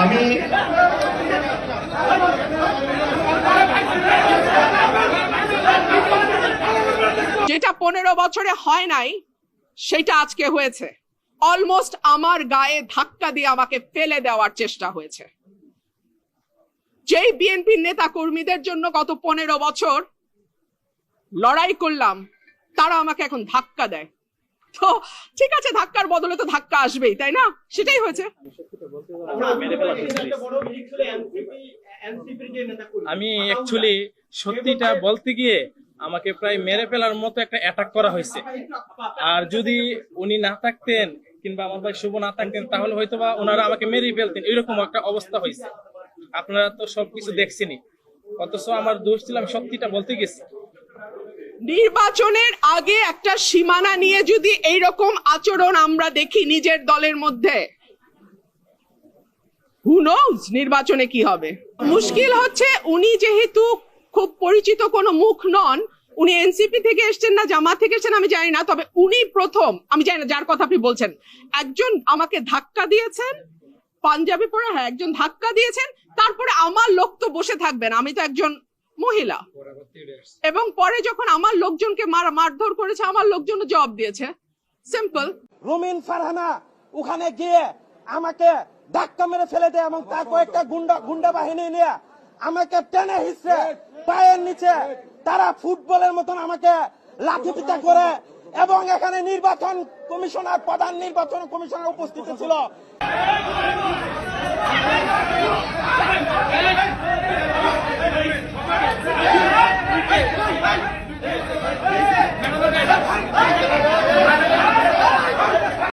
আমি যেটা পনেরো বছরে হয় নাই, সেটা আজকে হয়েছে। অলমোস্ট আমার গায়ে ধাক্কা দিয়ে আমাকে ফেলে দেওয়ার চেষ্টা হয়েছে। যেই বিএনপির নেতা কর্মীদের জন্য গত পনেরো বছর লড়াই করলাম, তারা আমাকে এখন ধাক্কা দেয়। তো ঠিক আছে, ধাক্কার বদলে তো ধাক্কা আসবেই, তাই না? সেটাই হয়েছে। আমি অ্যাকচুয়ালি সত্যিটা বলতে গিয়ে আমাকে প্রায় মেরে ফেলার মতো একটা অ্যাটাক করা হয়েছে। আর যদি উনি না থাকতেন কিংবা আমার ভাই শুভ না থাকতেন, তাহলে হয়তো বা ওনারা আমাকে মেরেই ফেলতেন, এরকম একটা অবস্থা হয়েছে। আপনারা তো সবকিছু দেখছেনই। অথচ আমার দোষ ছিল, আমি সত্যিটা বলতে গেছি। নির্বাচনের আগে একটা সীমানা নিয়ে যদি এইরকম আচরণ আমরা দেখি নিজের দলের মধ্যে হু নোজ নির্বাচনে কি হবে? মুশকিল হচ্ছে উনি যেহেতু খুব পরিচিত কোনো মুখ নন, উনি এনসিপি থেকে এসেছেন না জামা থেকে এসেছেন, আমি জানি না, তবে উনি প্রথম, আমি জানি না যার কথা আপনি বলছেন, একজন আমাকে ধাক্কা দিয়েছেন, পাঞ্জাবি পরে হ্যাঁ একজন ধাক্কা দিয়েছেন, তারপরে আমার লোক তো বসে থাকবেন, আমি তো একজন মহিলা। এবং পরে যখন আমার লোকজনকে মার, মারধর করেছে, আমার লোকজন জবাব দিয়েছে। সিম্পল রুমিন ফারহানা, ওখানে গিয়ে আমাকে ধাক্কা মেরে ফেলে দেয় এবং তার কয়েকটা গুন্ডা গুন্ডা বাহিনী নিয়ে আমাকে টেনে হিসে পায়ের নিচে তারা ফুটবলের মতন আমাকে লাঠি পিটা করে এবং এখানে নির্বাচন কমিশনার, প্রধান নির্বাচন কমিশনার উপস্থিত ছিল।